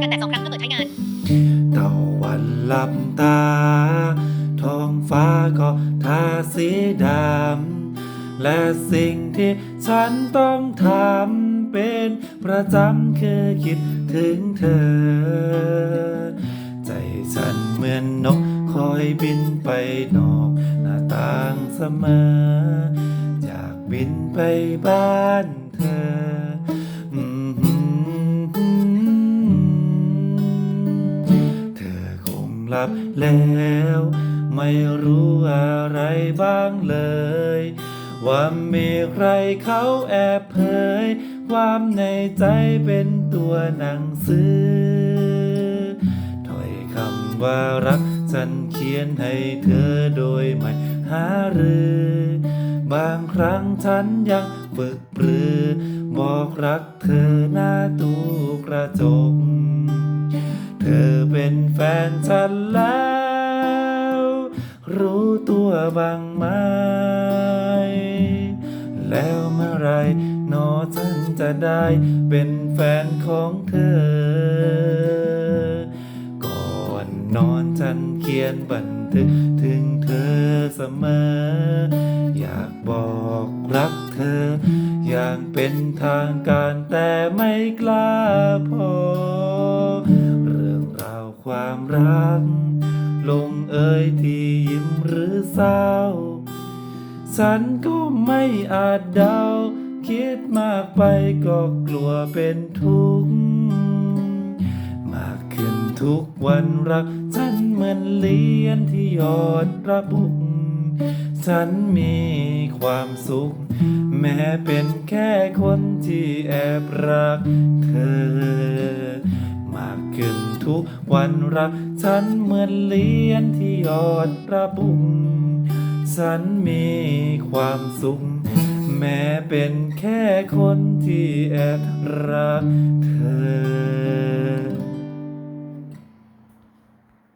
การแตะสองครั้งเพื่อเปิดใช้งานตะวันหลับตา ท้องฟ้าก็ทาสีดำ และสิ่งที่ฉันต้องทำเป็นประจำคือคิดถึงเธอ ใจฉันเหมือนนกคอยบินไปนอกหน้าต่างเสมอ อยากบินไปบ้านเธอ ลับแล้ว ไม่รู้อะไรบ้างเลย ว่ามีใครเขาแอบเผย ความในใจเป็นตัวหนังสือ ถ้อยคำว่ารักฉันเขียนให้เธอโดยไม่หารือ บางครั้งฉันยังฝึกปรือ บอกรักเธอหน้าตู้กระจก เธอ แฟนฉันแล้ว รู้ตัวบ้างไหม แล้วเมื่อไหรหนอฉันจะได้เป็นแฟนของเธอ ก่อนนอนฉันเขียนบันทึกถึงเธอเสมอ อยากบอกรักเธอ อย่างเป็นทางการแต่ไม่กล้าพอ ความรัก ลงเอ่ยที่ยิ้มหรือเศร้า ฉันก็ไม่อาจเดา คิดมากไปก็กลัวเป็นทุกข์มากขึ้นทุกวันรัก ฉันเหมือนเลียนที่ยอดระบุกฉันมีความสุข แม้เป็นแค่คนที่แอบรักเธอ ขึ้นทุกวันรักฉันเหมือนเลียนที่ยอดระบุงฉันมีความสุขแม้เป็นแค่คนที่แอบรักเธอ